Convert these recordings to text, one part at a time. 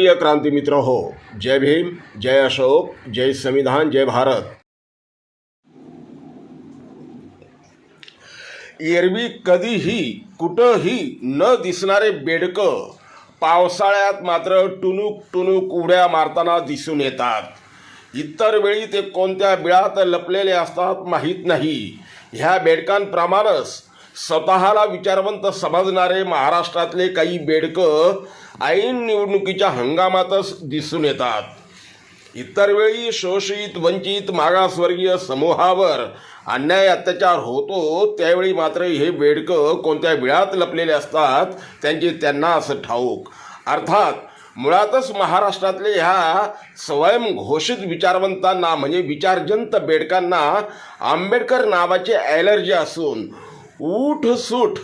प्रिय क्रांती मित्र हो जय भीम जय अशोक जय संविधान जय भारत. एरवी कधीही कुठंही न दिसणारे बेडकं पावसाळ्यात मात्र टुनूक टुनूक उड्या मारताना दिसून येतात. इतर वेळी ते कोणत्या बिळात लपलेले असतात माहीत नाही. ह्या बेडकांप्रमाणेच स्वतःला विचारवंत समजणारे महाराष्ट्रातले काही बेडकं ऐन निवडणुकीच्या हंगामातच दिसून येतात. इतर वेळी शोषित वंचित मागासवर्गीय समूहावर अन्याय अत्याचार होतो त्यावेळी मात्र हे बेडकं कोणत्या बिळात लपलेले असतात त्यांचे त्यांना असं ठाऊक. अर्थात मुळातच महाराष्ट्रातले ह्या स्वयंघोषित विचारवंतांना म्हणजे विचारजंत बेडकांना आंबेडकर नावाची ॲलर्जी असून उठसूट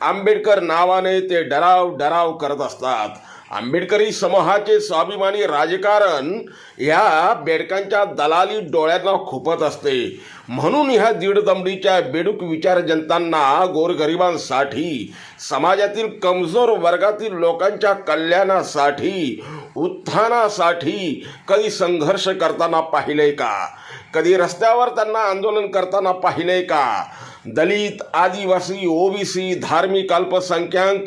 आंबेडकर नावाने ते डराव डराव करत असतात. आंबेडकरी समूहाचे स्वाभिमानी राजकारण ह्या बेडकांच्या दलाली डोळ्यांना खुपत असते. म्हणून ह्या दीडदमडीच्या बेडूक विचार जनतांना गोरगरिबांसाठी समाजातील कमजोर वर्गातील लोकांच्या कल्याणासाठी उत्थानासाठी कधी संघर्ष करताना पाहिलंय का? कधी रस्त्यावर त्यांना आंदोलन करताना पाहिलंय का? दलित आदिवासी ओबीसी धार्मिक अल्पसंख्याक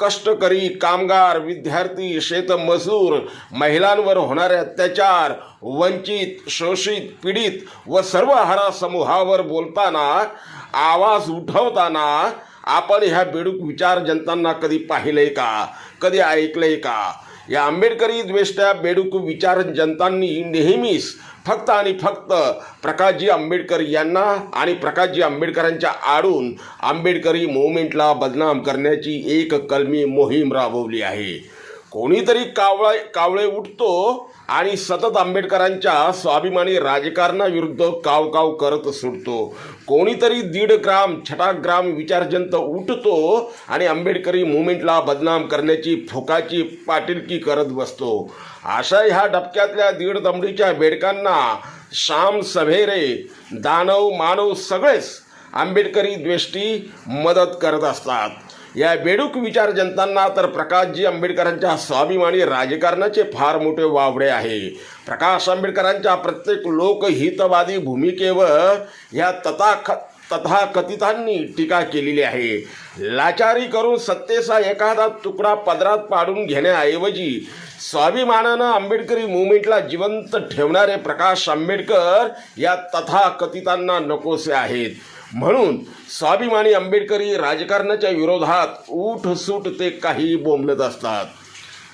कष्टकरी कामगार विद्यार्थी शेतमजूर महिलांवर होणारे अत्याचार वंचित शोषित पीडित व सर्व हरा समूहावर बोलताना आवाज उठवताना आपण ह्या बेडूक विचार जनतांना कधी पाहिलंय का? कधी ऐकलंय का? या आंबेडकरी द्वेष्ट्या बेडूक विचार जनतांनी नेहमीच फक्त आणि फक्त प्रकाशजी आंबेडकर यांना आणि प्रकाशजी आंबेडकरांच्या आडून आंबेडकरी मुवमेंटला बदनाम करण्याची एक कलमी मोहीम राबवली आहे. कोणीतरी कावळे कावळे उठतो आणि सतत आंबेडकरांच्या स्वाभिमानी राजकारणाविरुद्ध काव काव करत सुटतो. कोणीतरी दीड ग्राम छटाग्राम विचारजंत उठतो आणि आंबेडकरी मुवमेंटला बदनाम करण्याची फुकाची पाटीलकी करत बसतो. अशा ह्या डबक्यातल्या दीड दमडीच्या बेडकांना श्याम सभेरे दानव मानव सगळेच आंबेडकरी द्वेष्टी मदत करत असतात. या बेडूक विचार जनतांना तर प्रकाशजी आंबेडकरांच्या स्वाभिमानी राजकारणाचे फार मोठे वावडे आहे. प्रकाश आंबेडकरांच्या प्रत्येक लोकहितवादी भूमिकेवर या तथाख तथाकथितांनी टीका केलेली आहे. लाचारी करून सत्तेचा एखादा तुकडा पदरात पाडून घेण्याऐवजी स्वाभिमानानं आंबेडकरी मुवमेंटला जिवंत ठेवणारे प्रकाश आंबेडकर या तथाकथितांना नकोसे आहेत. म्हणून स्वाभिमानी आंबेडकरी राजकारणाच्या विरोधात उठसूट ते काही बोंबलत असतात.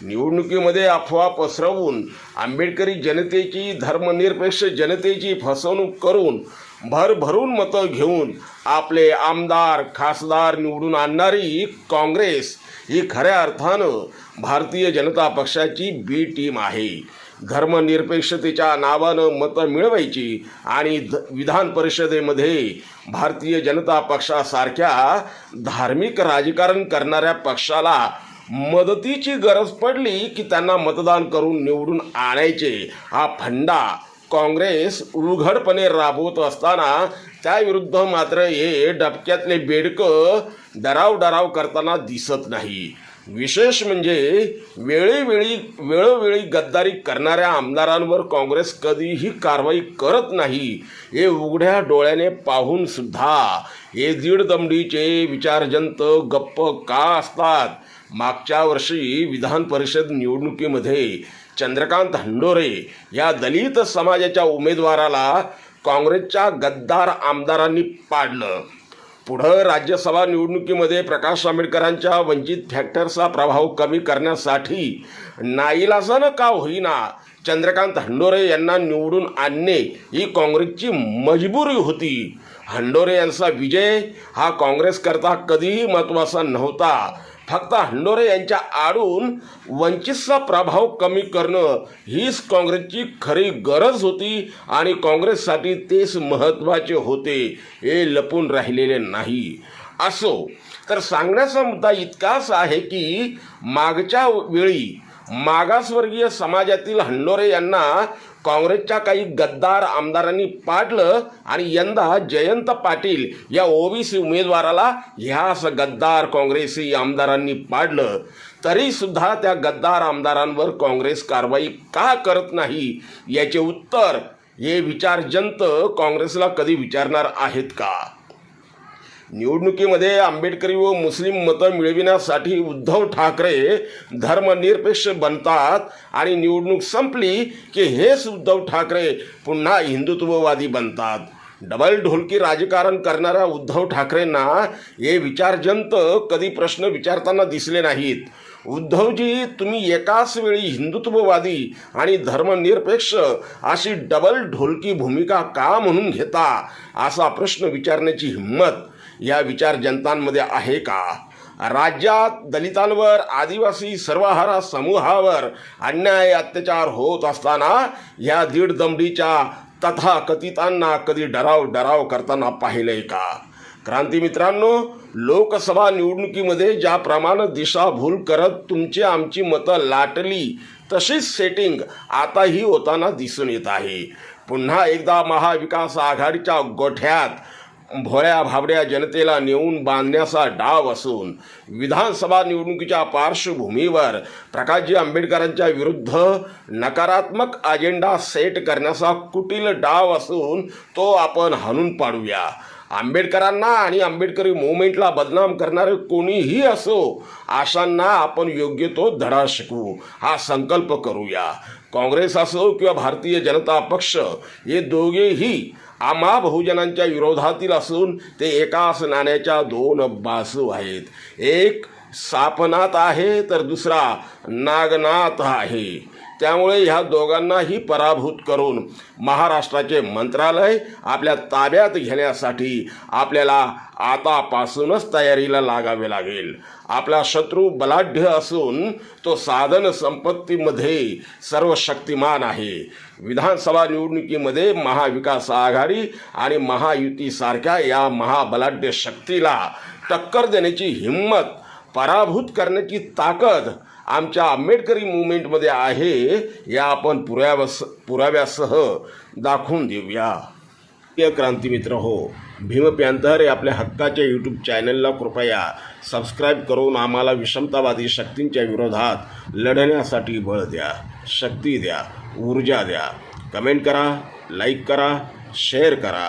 निवडणुकीमध्ये अफवा पसरवून आंबेडकरी जनतेची धर्मनिरपेक्ष जनतेची फसवणूक करून भरभरून मतं घेऊन आपले आमदार खासदार निवडून आणणारी काँग्रेस ही खऱ्या अर्थानं भारतीय जनता पक्षाची बी टीम आहे. धर्मनिरपेक्षतेच्या नावानं मतं मिळवायची आणि ध विधान परिषदेमध्ये भारतीय जनता पक्षासारख्या धार्मिक राजकारण करणाऱ्या पक्षाला मदतीची गरज पडली की त्यांना मतदान करून निवडून आणायचे. हा फंडा काँग्रेस उघडपणे राबवत असताना त्याविरुद्ध मात्र हे डबक्यातले बेडकं डराव डराव करताना दिसत नाही. विशेष म्हणजे वेळोवेळी वेळोवेळी गद्दारी करणाऱ्या आमदारांवर काँग्रेस कधीही कारवाई करत नाही हे उघड्या डोळ्याने पाहून सुद्धा हे दीड दमडीचे विचारजंत गप्प का असतात? मागच्या वर्षी विधान परिषद निवडणुकीमध्ये चंद्रकांत हंडोरे या दलित समाजाच्या उमेदवाराला काँग्रेसच्या गद्दार आमदारांनी पाडलं. पुढं राज्यसभा निवडणुकीमध्ये प्रकाश आंबेडकरांच्या वंचित फॅक्टरचा प्रभाव कमी करण्यासाठी नाईलाजानं का होईना चंद्रकांत हंडोरे यांना निवडून आणणे ही काँग्रेसची मजबुरी होती. हंडोरे यांचा विजय हा काँग्रेसकरता कधीही महत्त्वाचा नव्हता. फक्त हंडोरे यांच्या आडून वंचितचा प्रभाव कमी करणं हीच काँग्रेसची खरी गरज होती आणि काँग्रेससाठी तेच महत्त्वाचे होते हे लपून राहिलेले नाही. असो तर सांगण्याचा मुद्दा इतकाच आहे की मागच्या वेळी मागासवर्गीय समाजातील हंडोरे यांना काँग्रेसच्या काही गद्दार आमदारांनी पाडलं आणि यंदा जयंत पाटील या ओबीसी उमेदवाराला ह्या असं गद्दार काँग्रेसी आमदारांनी पाडलं. तरीसुद्धा त्या गद्दार आमदारांवर काँग्रेस कारवाई का करत नाही याचे उत्तर हे विचारजंत काँग्रेसला कधी विचारणार आहेत का? निवडणुकीमध्ये आंबेडकरी व मुस्लिम मतं मिळविण्यासाठी उद्धव ठाकरे धर्मनिरपेक्ष बनतात आणि निवडणूक संपली की हेच उद्धव ठाकरे पुन्हा हिंदुत्ववादी बनतात. डबल ढोलकी राजकारण करणाऱ्या उद्धव ठाकरेंना हे विचारजंत कधी प्रश्न विचारताना दिसले नाहीत. उद्धवजी तुम्ही एकाच वेळी हिंदुत्ववादी आणि धर्मनिरपेक्ष अशी डबल ढोलकी भूमिका का म्हणून घेता? असा प्रश्न विचारण्याची हिंमत या विचार जनतांमध्ये आहे का? राज्यात दलितांवर आदिवासी सर्वहारा समूहावर अन्याय अत्याचार होत असताना या दीड दमडीच्या तथाकथितांना कधी डराव डराव करताना पाहिलंय का? क्रांती मित्रांनो लोकसभा निवडणुकीमध्ये ज्याप्रमाणे दिशाभूल करत तुमची आमची मतं लाटली तशीच सेटिंग आताही होताना दिसून येत आहे. पुन्हा एकदा महाविकास आघाडीच्या गोठ्यात भोळ्या भाबड्या जनतेला नेऊन बांधण्याचा डाव असून विधानसभा निवडणुकीच्या पार्श्वभूमीवर प्रकाशजी आंबेडकरांच्या विरुद्ध नकारात्मक अजेंडा सेट करण्याचा कुटील डाव असून तो आपण हाणून पाडूया. आंबेडकरांना आणि आंबेडकरी मुवमेंटला बदनाम करणारे कोणीही असो आशांना आपण योग्य तो धडा शिकवू हा संकल्प करूया. काँग्रेस असो किंवा भारतीय जनता पक्ष हे दोघेही आम्हा बहुजनांच्या विरोधातील असून ते एकाच नाण्याच्या दोन बासू आहेत. एक सापनात आहे तर दुसरा नागनाथ आहे. त्यामुळे ह्या दोघांनाही पराभूत करून महाराष्ट्राचे मंत्रालय आपल्या ताब्यात घेण्यासाठी आपल्याला आतापासूनच तयारीला लागावे लागेल. आपला शत्रू बलाढ्य असून तो साधन संपत्तीमध्ये सर्व शक्तिमान आहे. विधानसभा निवडणुकीमध्ये महाविकास आघाडी आणि महायुतीसारख्या या महाबलाढ्य शक्तीला टक्कर देण्याची हिंमत पराभूत करण्याची ताकद आमच्या आंबेडकरी मुवमेंटमध्ये आहे या आपण पुराव्यास पुराव्यासह दाखवून देऊया. प्रिय क्रांतीमित्र हो भीम प्यांतर हे आपल्या हक्काच्या यूट्यूब चॅनलला कृपया सबस्क्राईब करून आम्हाला विषमतावादी शक्तींच्या विरोधात लढण्यासाठी बळ द्या शक्ती द्या ऊर्जा द्या. कमेंट करा लाईक करा शेअर करा.